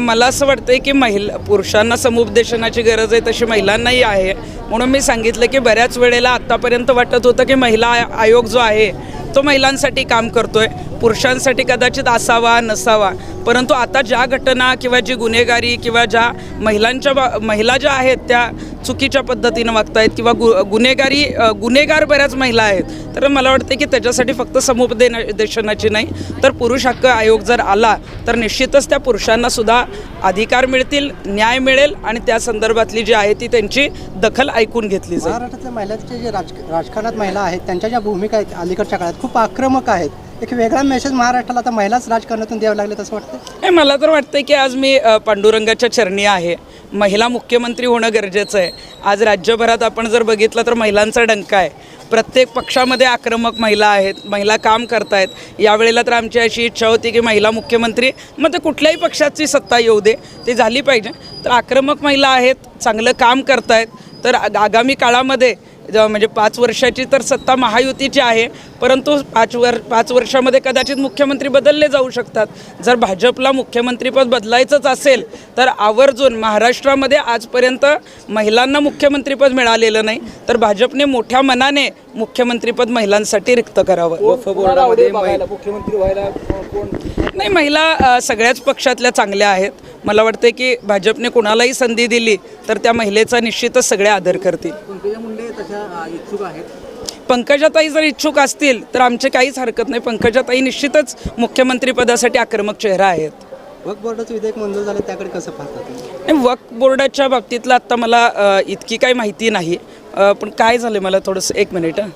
मला असं वाटतंय की महिला पुरुषांना समुपदेशनाची गरज आहे तशी महिलांनाही आहे. म्हणून मी सांगितलं की बऱ्याच वेळेला आत्तापर्यंत वाटत होतं की महिला आयोग जो आहे तो महिलांसाठी काम करतोय. पुरुषांसाठी कदाचित असावा नसावा. परंतु आता ज्या घटना किंवा जी गुन्हेगारी किंवा ज्या महिलांच्या बा महिला ज्या आहेत त्या चुकीच्या पद्धतीनं वागतायत किंवा गु गुन्हेगारी गुन्हेगार बऱ्याच महिला आहेत तर मला वाटते की त्याच्यासाठी फक्त समुपदेशनाची नाही तर पुरुष हक्क आयोग जर आला तर निश्चितच त्या पुरुषांना सुद्धा अधिकार मिळतील न्याय मिळेल आणि त्या संदर्भातली जी आहे ती त्यांची दखल ऐकून घेतली जाईल. महाराष्ट्रातल्या महिलांचे जे राज राजकारणात महिला आहेत त्यांच्या ज्या भूमिका आहेत अलीकडच्या काळात खूप आक्रमक आहेत. एक वेगळा मेसेज महाराष्ट्राला आता महिलाच राजकारणातून द्यावं लागले असं वाटतं मला तर वाटतं की आज मी पांडुरंगाच्या चरणी आहे. महिला मुख्यमंत्री होणं गरजेचं आहे. आज राज्यभरात आपण जर बघितलं तर महिलांचा डंका आहे. प्रत्येक पक्षामध्ये आक्रमक महिला आहेत महिला काम करतायत. यावेळेला तर आमची अशी इच्छा होती की महिला मुख्यमंत्री मग ते कुठल्याही पक्षाची सत्ता येऊ दे ती झाली पाहिजे. तर आक्रमक महिला आहेत चांगलं काम करतायत तर आग- आगामी काळामध्ये ज- म्हणजे पाच वर्षाची तर सत्ता महायुतीची आहे परंतु पाच वर पाच वर्षामध्ये कदाचित मुख्यमंत्री बदलले जाऊ शकतात. जर भाजपला मुख्यमंत्रीपद बदलायचंच असेल तर आवर्जून महाराष्ट्रामध्ये आजपर्यंत महिलांना मुख्यमंत्रीपद मिळालेलं नाही तर भाजपने मोठ्या मनाने मुख्यमंत्रीपद महिलांसाठी रिक्त करावं. मुख्यमंत्री व्हायला कोण नाही महिला सगळ्याच पक्षातल्या चांगल्या आहेत. मला वाटते की भाजपने कुणालाही संधी दिली तर त्या महिलेचा निश्चितच सगळे आदर करतील. पंकजा मुंडे तशा इच्छुक आहेत. पंकजाताई जर इच्छुक असतील तर आमचे काहीच हरकत नाही. पंकजाताई निश्चितच मुख्यमंत्रीपदासाठी आक्रमक चेहरा आहेत. वक बोर्डाचं विधेयक मंजूर झालं त्याकडे कसं पाहता तुम्ही? आणि वक्फ बोर्डाच्या बाबतीतलं आत्ता मला अ, इतकी काही माहिती नाही. अ, पण काय झालं मला थोडंसं एक मिनिट हं.